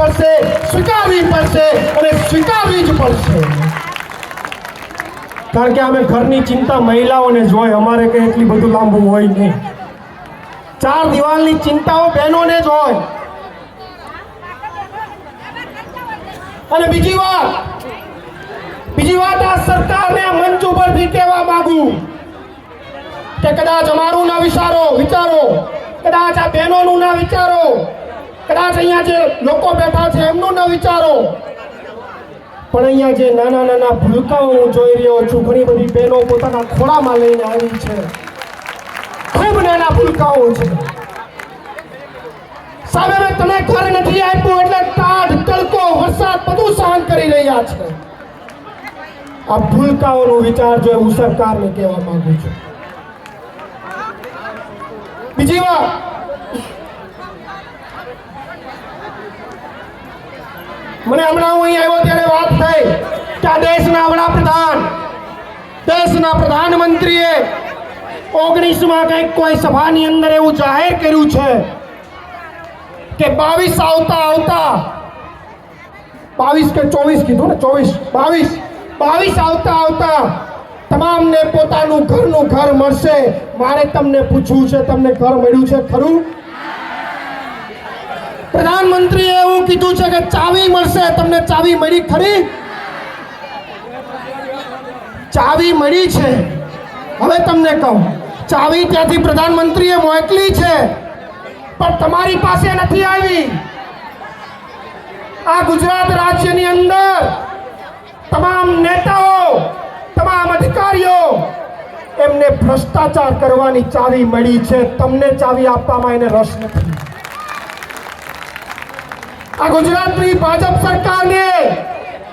પડશે, સ્વીકારવી પડશે અને સ્વીકારવી જ પડશે. કારણ કે અમે ઘરની ચિંતા મહિલાઓને જ હોય, અમારે કંઈ એટલી બધું લાંબુ હોય નહીં. ચાર દિવાલની ચિંતાઓ બહેનોને જ હોય. અને બીજી વાત બીજી વાત આ સરકારને મંચ ઉપરથી કહેવા માંગુ કે કદાચ અમારું ના વિચારો વિચારો. કદાચ આ બહેનોનું ના વિચારો. કદાચ અહીંયા જે લોકો બેઠા છે, એમનું ન વિચારો. પણ અહીંયા જે નાના નાના ભૂલકાઓ હું જોઈ રહ્યો છું, ઘણી બધી બહેનો પોતાના ખોળામાં લઈને આવી છે. ખૂબ નાના ભૂલકાઓ છે. સામે મેં તને ઘર નથી આપ્યું એટલે ટાઢ તડકો, વરસાદ બધું સહન કરી રહ્યા છે. આ ભૂલકાઓનો વિચાર જો હું સરકારને કહેવા માંગુ છું. બીજી વાત મને હમણાં હું અહીં આવ્યો ત્યારે વાત થઈ કે આ દેશના વડાપ્રધાન, દેશના પ્રધાનમંત્રીએ ઓગણીસમાં કંઈક કોઈ સભાની અંદર એવું જાહેર કર્યું છે કે બાવીસ આવતા આવતા, બાવીસ કે ચોવીસ કીધું ને, ચોવીસ, બાવીસ બાવીસ આવતા આવતા તમામને પોતાનું ઘરનું ઘર મળશે. મારે તમને પૂછવું છે, તમને ઘર મળ્યું છે ખરું? પ્રધાનમંત્રીએ એવું કીધું છે કે ચાવી મળશે, તમને ચાવી મળી ખરી? ચાવી મળી છે. હવે તમને કહું, ચાવી ત્યાંથી પ્રધાનમંત્રીએ મોકલી છે, પણ તમારી પાસે નથી આવી. આ ગુજરાત રાજ્યની અંદર તમામ નેતાઓ, તમામ અધિકારીઓ એમને ભ્રષ્ટાચાર કરવાની ચાવી મળી છે. તમને ચાવી આપવામાં એને રસ નથી. આ ગુજરાતની ભાજપ સરકારને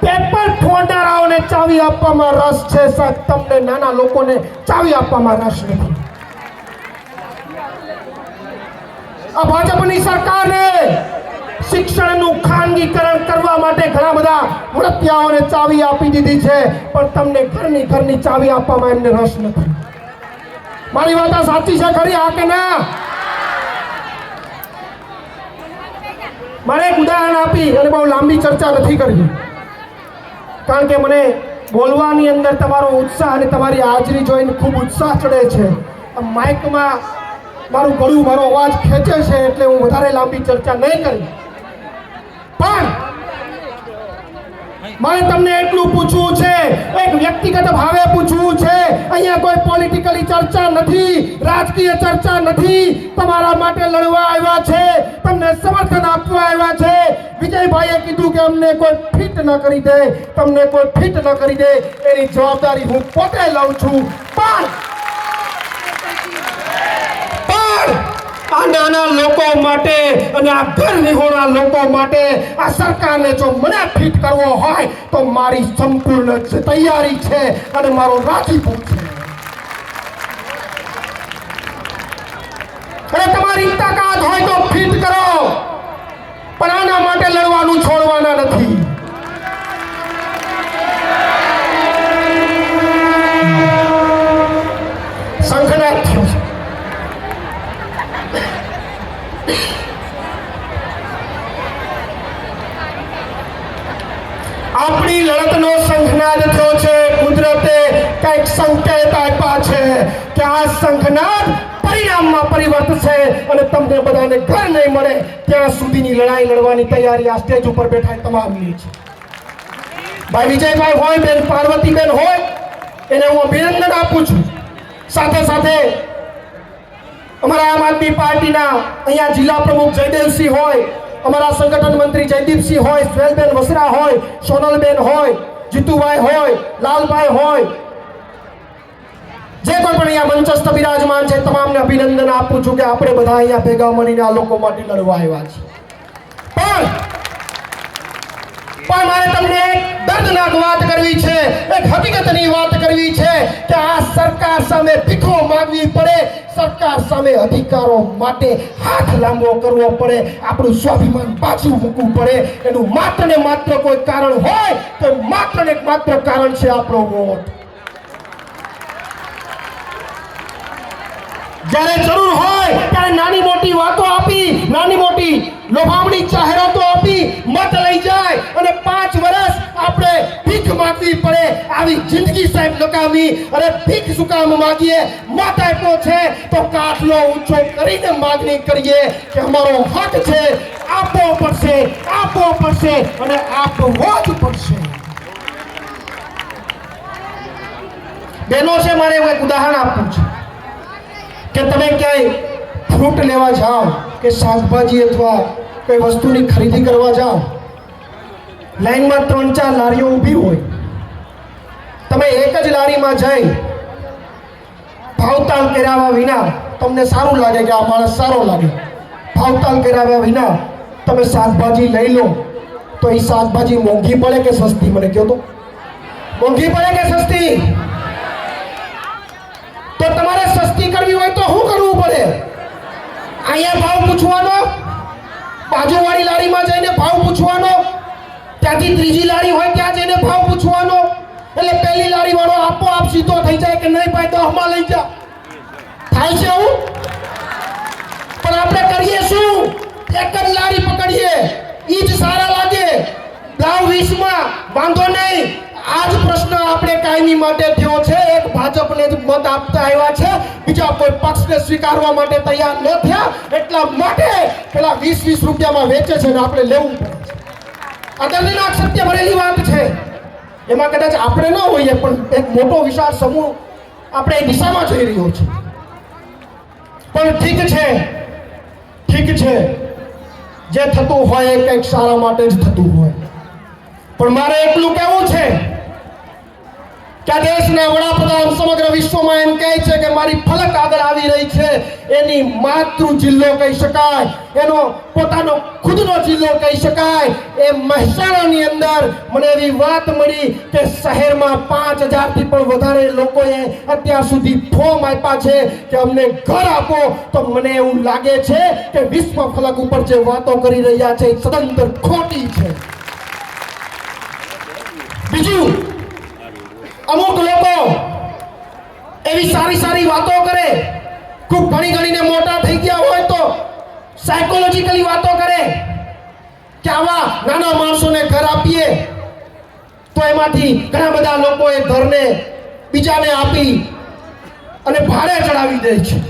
પેપર ફોડારાઓને ચાવી આપવામાં રસ છે. સાહેબ, તમને નાના લોકોને ચાવી આપવામાં રસ નથી. આ ભાજપની સરકારને શિક્ષણનું ખાનગીકરણ કરવા માટે ઘણા બધા વૃત્યાઓને ચાવી આપી દીધી છે. પણ તમને ઘરની ઘરની ચાવી આપવામાં એમને રસ નથી. મારી વાત સાચી છે ખરી, હા કે ના? મારે એક ઉદાહરણ આપી અને બહુ લાંબી ચર્ચા નથી કરવી. કારણ કે મને બોલવાની અંદર તમારો ઉત્સાહ અને તમારી હાજરી જોઈને ખૂબ ઉત્સાહ ચડે છે. માઇકમાં મારું ગળું, મારો અવાજ ખેંચે છે એટલે હું વધારે લાંબી ચર્ચા નહીં કરી. પણ મારે તમને એટલું પૂછવું છે. એક વ્યક્તિગત ભાવે પૂછવું છે. અહીંયા કોઈ પોલિટિકલી ચર્ચા નથી, રાજકીય ચર્ચા નથી. તમારા માટે લડવા આવ્યા છે, તમને સમર્થન આપવા આવ્યા છે. વિજયભાઈએ કીધું કે અમને કોઈ ફિટ ન કરી દે, તમને કોઈ ફિટ ન કરી દે. એની જવાબદારી હું પોતે લઉં છું. પણ આ નાના લોકો માટે અને આ ઘર વિહોણા લોકો માટે આ સરકારને જો મને ફિટ કરવો હોય તો મારી સંપૂર્ણ તૈયારી છે અને મારો રાજીપો છે. અને તમારી તાકાત હોય તો ફિટ કરો. પણ આના માટે લડવાનું છોડવાના સંઘનાદ થયો છે, કુદરતે કંઈક સંકેત આપ્યા છે કે આ સંઘનાદ પરિણામમાં પરિવર્તશે અને તમને બધાને ઘર નહીં મળે ત્યાં સુધીની લડાઈ લડવાની તૈયારી આ સ્ટેજ ઉપર બેઠા તમામની છે. ભાઈ વિજયભાઈ હોય, બેન પાર્વતીબેન હોય, એને હું અભિનંદન આપું છું. સાથે સાથે અમારા આમ આદમી પાર્ટીના અહીંયા જિલ્લા પ્રમુખ જયદેવસિંહ હોય, અમારા સંગઠન મંત્રી જયદીપસિંહ હોય, સ્વેલબેન વસરા હોય, સોનલબેન હોય જીતુભાઈ હોય, લાલભાઈ હોય, જે કોઈ પણ અહીંયા મંચસ્થ બિરાજમાન છે, તમામને અભિનંદન આપું છું કે આપણે બધા અહીંયા ભેગા મળીને આ લોકો માટે લડવા આવ્યા છે પણ પણ મારે તમને દર્દનાક વાત કરવી છે, એક હકીકતની વાત કરવી છે કે આ સરકાર સામે ભીખો માંગવી પડે સરકાર સામે અધિકારો માટે હાથ લાંબો કરવો પડે, આપણું સ્વાભિમાન પાછું મૂકવું પડે. એનું માત્ર ને માત્ર કોઈ કારણ હોય તો માત્ર ને માત્ર કારણ છે આપણો વોટ. જ્યારે જરૂર હોય ત્યારે નાની મોટી વાતો આપી, નાની મોટી લોભામણી જાહેરાતો આપી મત ગુલામી અરે ભીખ શું કામ માગીએ મત આપ્યો છે તો કાટલો ઊંચો કરીને માગણી કરીએ કે અમારો હક છે આપવો પડશે આપવો પડશે અને આપવો જ પડશે બેનો છે મારે એક ઉદાહરણ આપવું છે કે તમે ક્યાંય ફ્રૂટ લેવા જાઓ કે શાકભાજી અથવા કોઈ વસ્તુની ખરીદી કરવા જાઓ લાઈનમાં ત્રણ ચાર લારીઓ ઊભી હોય તમે એક જ લારીમાં જઈ ભાવતાલ કરાવ્યા વિના તમને સારું લાગે કે આ માણસ સારો લાગે. ભાવતાલ કરાવ્યા વિના તમે શાકભાજી લઈ લો, તો એ શાકભાજી મોંઘી પડે કે સસ્તી? મને કહો તો. મોંઘી પડે કે સસ્તી? તો તમારે સસ્તી કરવી હોય તો શું કરવું પડે? અહીંયા ભાવ પૂછવાનો, બાજુવાળી લારીમાં જઈને ભાવ પૂછવાનો, ત્યાંથી ત્રીજી લારી હોય ત્યાં જઈને ભાવ પૂછવાનો. એટલે પહેલી લારી વાળો આપોઆપ સીધો થઈ જાય કે નહીં ભાઈ, દહમાં લઈ જા. થાય છે એવું? પણ આપણે કરીએ શું? એક જ લારી પકડીએ. ઈ જ સારા લાગે. લાવ વીસમાં. વાંધો નહીં. આ જ પ્રશ્ન આપણે કાયમી માટે થયો છે. એક ભાજપને જ મત આપતા આવ્યા છે. બીજા કોઈ પક્ષને સ્વીકારવા માટે તૈયાર ન થયા. એટલા માટે પેલા વીસ વીસ રૂપિયામાં વેચે છે ને આપણે લેવું પડે આ દર્દનાક સત્ય ભરેલી વાત છે. એમાં કદાચ આપણે ન હોઈએ, પણ એક મોટો વિશાળ સમૂહ આપણે એ દિશામાં જઈ રહ્યો છે. પણ ઠીક છે ઠીક છે. જે થતું હોય એ કંઈક સારા માટે જ થતું હોય. પણ મારે એટલું કહેવું છે કે આ દેશના વડાપ્રધાન સમગ્ર વિશ્વમાં એમ કહે છે કે મારી ફલક આગળ આવી રહી છે. એની માતૃ જિલ્લો કહી શકાય. એનો પોતાનો ખુદનો જિલ્લો કહી શકાય. એ મહેસાણાની અંદર મને એવી વાત મળી કે શહેરમાં પાંચ હજારથી પણ વધારે લોકોએ અત્યાર સુધી ફોર્મ આપ્યા છે કે અમને ઘર આપો. તો મને એવું લાગે છે કે વિશ્વ ફલક ઉપર જે વાતો કરી રહ્યા છે એ સદંતર ખોટી છે. બીજું અમુક લોકો એવી સારી સારી વાતો કરે. ખૂબ ઘણી ઘણીને મોટા થઈ ગયા હોય તો સાયકોલોજીકલી વાતો કરે કે આવા નાના માણસોને ઘર આપીએ તો એમાંથી ઘણા બધા લોકો એ ઘરને બીજાને આપી અને ભાડે ચડાવી દે છે.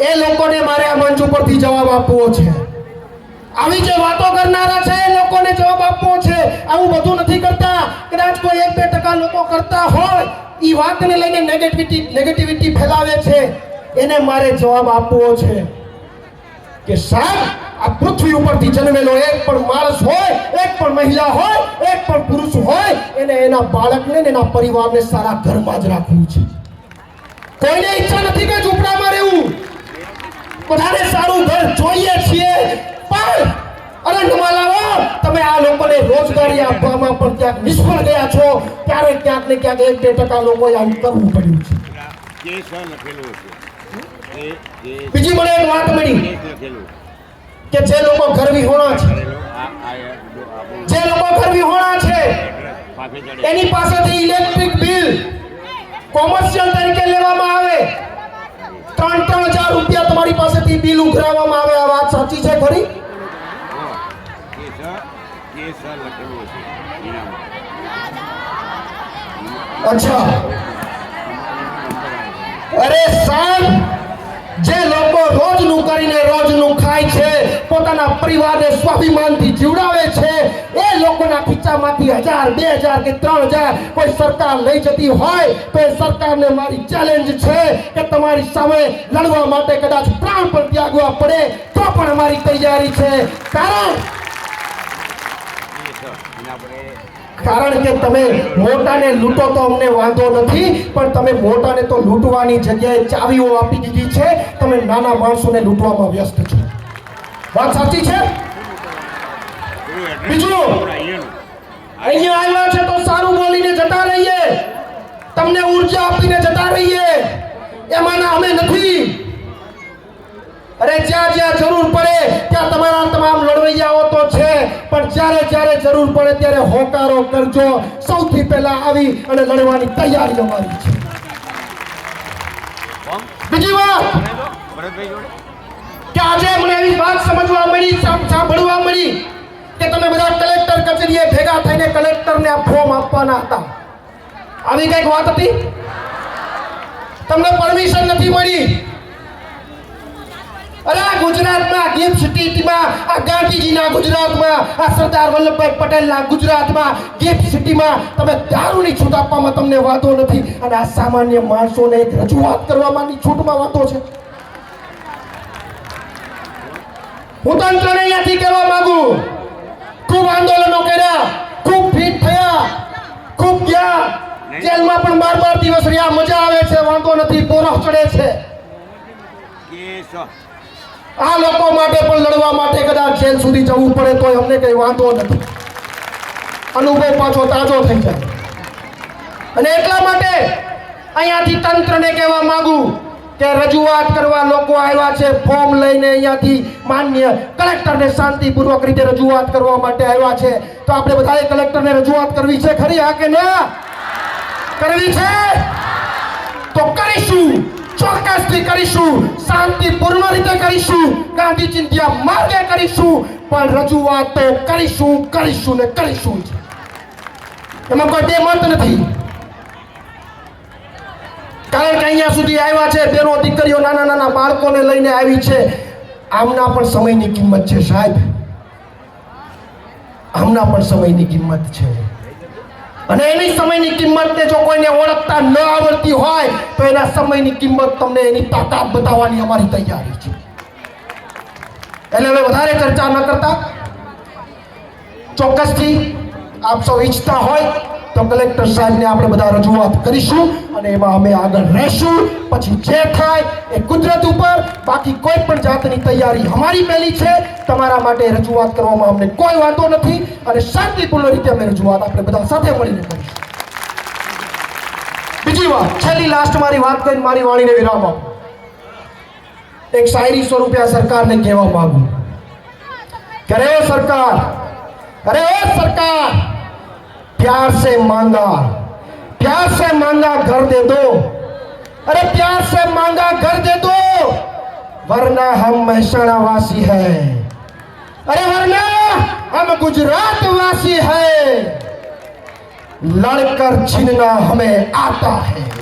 એ લોકોને મારે આ મંચ ઉપરથી જવાબ આપવો છે. આવી જે વાતો કરનારા છે લોકોને જવાબ આપવો છે. આવું બધું નથી કરતા. કદાચ કોઈ એક બે ટકા લોકો કરતા હોય એ વાતને લઈને નેગેટિવિટી નેગેટિવિટી ફેલાવે છે. એને મારે જવાબ આપવો છે કે સાહેબ, આ પૃથ્વી ઉપરથી જન્મેલો એક પણ માણસ હોય, એક પણ મહિલા હોય, એક પણ પુરુષ હોય, એને એના બાળકને એના પરિવારને સારા ઘરમાં જ રાખવું છે. કોઈને ઈચ્છા નથી કે ઝૂંપડામાં રહેવું. બધાને સારું ઘર જોઈએ છીએ. પણ અરે નમાલાઓ તમે આ લોકોને રોજગારી આપવામાં પણ ક્યાંક નિષ્ફળ ગયા છો. ત્યારે ક્યાંક ને ક્યાંક એક બે ટકા લોકોએ આવું કરવું પડ્યું છે. બીજી મને એક વાત મળી. કે જે લોકો ઘર વિહોણા છે જે લોકો ઘર વિહોણા છે એની પાસેથી ઇલેક્ટ્રિક બિલ કોમર્શિયલ તરીકે લેવામાં આવે. ત્રણ ત્રણ હજાર રૂપિયા તમારી પાસેથી બિલ ઉઘરાવવામાં આવે, આ વાત સાચી છે ખરી? અચ્છા. અરે સાહેબ, જે લોકો રોજનું કરીને રોજનું ખાય છે. પોતાના પરિવારને સ્વાભિમાનથી જીવડાવે છે. એ લોકોના ખીચામાંથી હજાર, બે હજાર કે ત્રણ હજાર કોઈ સરકાર લઈ જતી હોય તો એ સરકારને મારી ચેલેન્જ છે કે તમારી સામે લડવા માટે કદાચ પ્રાણ પણ ત્યાગવા પડે તો પણ અમારી તૈયારી છે. કારણ કારણ કે તમે મોટાને લૂંટો તો અમને વાંધો નથી, પણ તમે મોટાને તો લૂંટવાની જગ્યાએ ચાવીઓ આપી દીધી છે. તમે નાના માણસોને લૂંટવામાં વ્યસ્ત છો. વાત સાચી છે? બીજું? અહીંયા આવ્યા છે તો સારું બોલીને જતા રહીએ. તમને ઊર્જા આપીને જતા રહીએ. એમાંના અમે નથી. અરે જ્યાં જ્યાં જરૂર પડે, ત્યાં તમારા તમામ લડવૈયાઓ તો છે. પણ જ્યારે જ્યારે જરૂર પડે ત્યારે હોકારો કરજો. સૌથી પહેલા આવી અને લડવાની તૈયારી અમારી છે. બીજી વાત. કે આજે મને એવી વાત સમજવા મળી સાંભળવા મળી કે તમે બધા કલેક્ટર કચેરીએ ભેગા થઈને કલેક્ટરને આ ફોર્મ આપવાના હતા. આવી કંઈક વાત હતી? તમને પરમિશન નથી મળી? અરે ગુજરાતમાં ગિફ્ટ સિટીમાં, આ ગાંધીજીના ગુજરાતમાં, આ સરદાર વલ્લભભાઈ પટેલના ગુજરાતમાં ગિફ્ટ સિટીમાં તમે દારૂની છૂટ આપવામાં તમને વાંધો નથી અને આ સામાન્ય માણસોને એક રજૂઆત કરવામાંની છૂટમાં વાંધો છે. હું તંત્રને અહીંયાથી કહેવા માંગુ, ખૂબ આંદોલનો કર્યા, ખૂબ ફીટ થયા, ખૂબ ગયા. જેલમાં પણ બાર બાર દિવસ રહ્યા, મજા આવે છે, વાંધો નથી પોરો ચડે છે. આ લોકો માટે પણ લડવા માટે કદાચ જેલ સુધી જવું પડે તો અમને કઈ વાંધો નથી. અનુભવ પાછો તાજો થઈ જાય. અને એટલા માટે અહીંયાથી તંત્રને કહેવા માંગુ કે રજૂઆત કરવા લોકો આવ્યા છે, ફોર્મ લઈને અહીંયાથી માન્ય કલેક્ટરને શાંતિપૂર્વક રીતે રજૂઆત કરવા માટે આવ્યા છે. તો આપણે બધાએ કલેક્ટરને રજૂઆત કરવી છે ખરી હા કે ના? કરવી છે? તો કરીશું. ચોક્કસથી કરીશું. શાંતિપૂર્ણ રીતે કરીશું. ગાંધીજી ત્યાં માર્ગે કરીશું. પણ રજૂઆત તો કરીશું કરીશું ને કરીશું એમાં કોઈ બે મત નથી. કારણ કે અહીંયા સુધી આવ્યા છે, બેનો દીકરીઓ નાના નાના બાળકોને લઈને આવી છે. આમના પણ સમયની કિંમત છે, સાહેબ. આમના પણ સમયની કિંમત છે. અને એની સમયની કિંમતને જો કોઈને ઓળખતા ન આવડતી હોય, તો એના સમયની કિંમત તમને એની તાકાત બતાવવાની અમારી તૈયારી છે. એટલે હવે વધારે ચર્ચા ન કરતા. ચોક્કસથી આપ સૌ ઈચ્છતા હોય તો કલેક્ટર સાહેબને આપણે બધા રજૂઆત કરીશું અને એમાં અમે આગળ રહેશું. પછી જે થાય એ કુદરત ઉપર, બાકી કોઈ પણ જાતની તૈયારી અમારી પહેલી છે. તમારા માટે રજૂઆત કરવામાં અમને કોઈ વાંધો નથી અને શાંતિપૂર્ણ રીતે અમે રજૂઆત આપણે બધા સાથે મળીને કરીશું. બીજી વાત, છેલ્લી લાસ્ટ મારી વાત કરીને મારી વાણીને વિરામ આપો. એક શાયરી સ્વરૂપે આ સરકારને કહેવા માંગુ. કરે સરકાર, અરે સરકાર! प्यार से मांगा प्यार से मांगा घर दे दो अरे प्यार से मांगा घर दे दो वरना हम महसाणा वासी है अरे वरना हम गुजरात वासी है लड़कर छीनना हमें आता है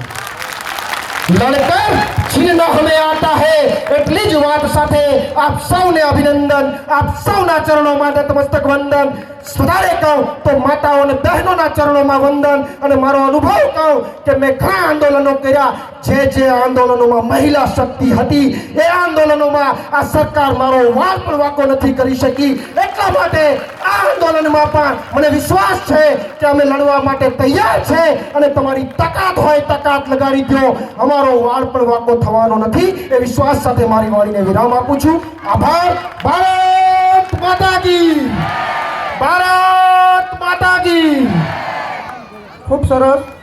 લડકર છીનના હમે આતા હે એટલી જ વાત સાથે આપ સૌને અભિનંદન આપ સૌના ચરણોમાં નતમસ્તક વંદન વધારે કહું તો માતાઓ અને બહેનોના ચરણોમાં વંદન અને મારો અનુભવ કહું કે મેં ઘણા આંદોલનો કર્યા. જે જે આંદોલનોમાં મહિલા શક્તિ હતી, એ આંદોલનોમાં આ સરકાર મારો વાળ પણ વાકો નથી કરી શકી. એટલા માટે આ આંદોલનમાં પણ મને વિશ્વાસ છે કે અમે લડવા માટે તૈયાર છે અને તમારી તાકાત હોય તાકાત લગાડી દો અમારો વાળ પણ વાકો થવાનો નથી એ વિશ્વાસ સાથે મારી વાણીને વિરામ આપું છું. આભાર. ભારત માતા કી. ભારત માતાજી ખૂબ સરસ.